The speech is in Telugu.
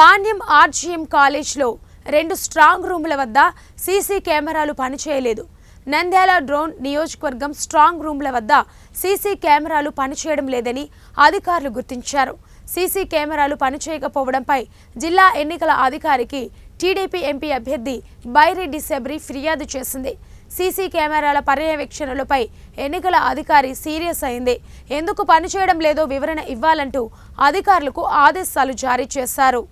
పాండ్యం ఆర్జీఎం కాలేజ్లో రెండు స్ట్రాంగ్ రూముల వద్ద సీసీ కెమెరాలు పనిచేయలేదు. నంద్యాల డ్రోన్ నియోజకవర్గం స్ట్రాంగ్ రూమ్ల వద్ద సీసీ కెమెరాలు పనిచేయడం లేదని అధికారులు గుర్తించారు. సీసీ కెమెరాలు పనిచేయకపోవడంపై జిల్లా ఎన్నికల అధికారికి టీడీపీ ఎంపీ అభ్యర్థి బైరెడ్డి శబరి ఫిర్యాదు చేసింది. సీసీ కెమెరాల పర్యవేక్షణలపై ఎన్నికల అధికారి సీరియస్ అయింది. ఎందుకు పనిచేయడం లేదో వివరణ ఇవ్వాలంటూ అధికారులకు ఆదేశాలు జారీ చేశారు.